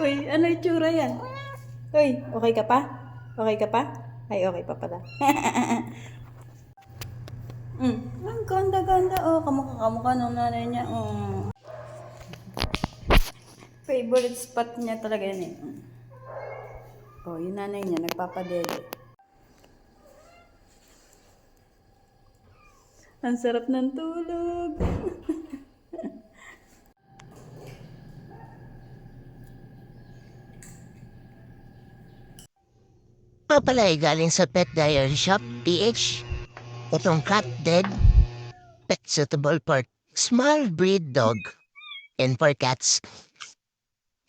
Uy, ano itsura yan? Uy, okay ka pa? Okay ka pa? Ay, okay pa pala. mm. Ang ganda-ganda. Oh, kamukha-kamukha ng nanay niya. Oh. Favorite spot niya talaga yan eh. Oh, yung nanay niya, nagpapadede. Ang sarap ng tulog. Pa pala ay galing sa Pet Diary Shop, PH. Itong cat dead, pet suitable for small breed dog and for cats.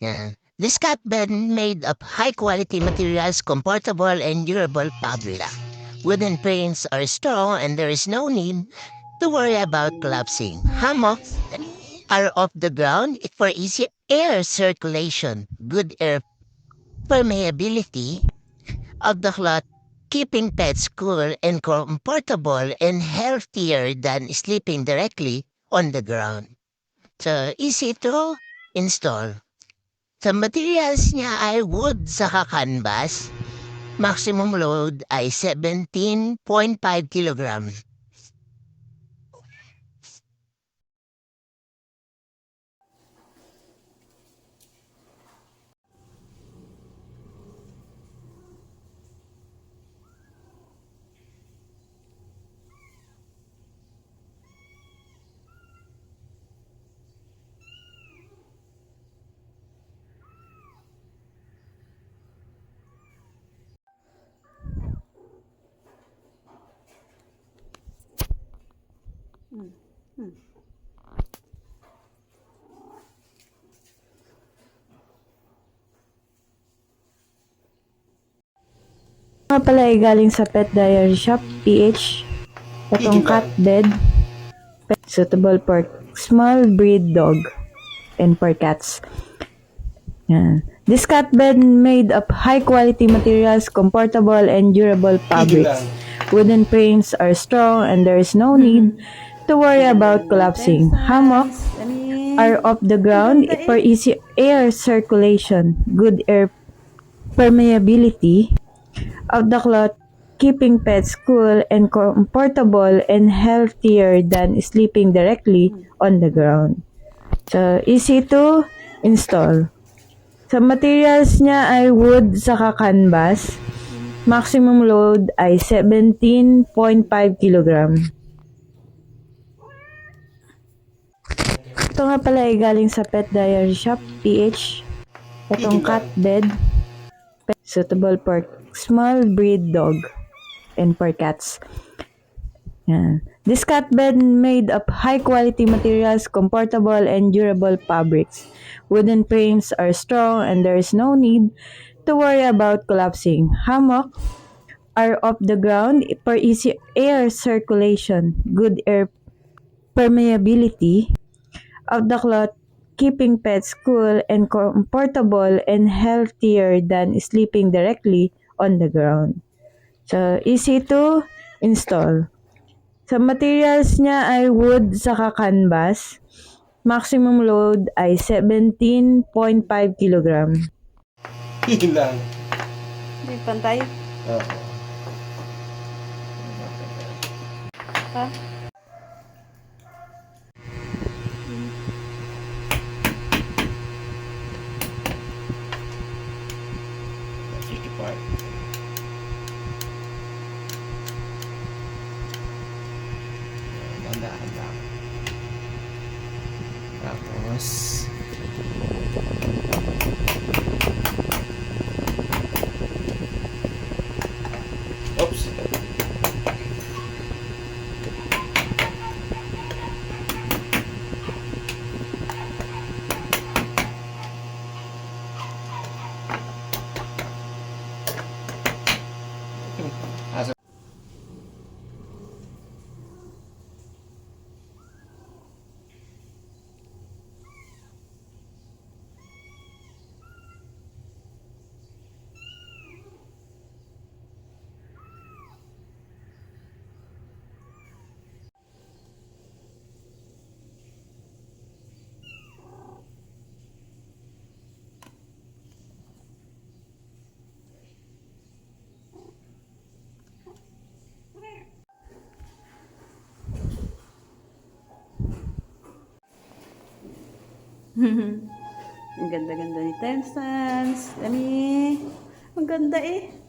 Yeah. This cat bed made of high quality materials, comfortable and durable fabric. Wooden frames are strong and there is no need to worry about collapsing. Hammocks are off the ground for easy air circulation, good air permeability, of the cloth, keeping pets cool and comfortable and healthier than sleeping directly on the ground. So, easy to install. Sa materials niya ay wood sa canvas. Maximum load ay 17.5 kilograms. Nga pala ay galing sa Pet Diary Shop, PH. Itong cat bed, pet suitable for small breed dog and for cats. Yan. This cat bed made of high quality materials, comfortable and durable fabrics. Wooden frames are strong and there is no need to worry about collapsing. Hammocks are off the ground for easy air circulation, good air permeability of the cloth, keeping pets cool and comfortable and healthier than sleeping directly on the ground. So, easy to install. Sa materials niya ay wood saka canvas. Maximum load ay 17.5 kg. Ito nga pala ay galing sa Pet Diary Shop, PH. Itong cat bed, pet suitable for small breed dog and for cats. Yan. This cat bed made of high quality materials, comfortable and durable fabrics. Wooden frames are strong and there is no need to worry about collapsing. Hammock are off the ground for easy air circulation, good air permeability of the cloth, keeping pets cool and comfortable and healthier than sleeping directly on the ground. So, easy to install. Sa materials niya ay wood saka canvas. Maximum load ay 17.5 kg. Yun lang. Hindi pantay. Oo. Ha? Tapos, Ang ganda-ganda ni Temstans. Dami. Ang ganda eh.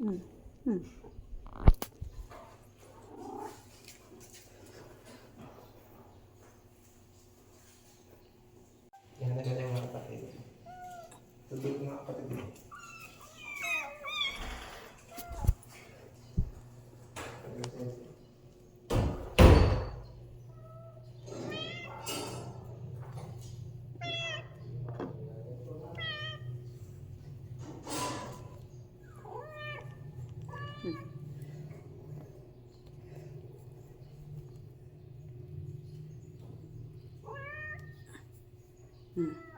Yan na Tapos,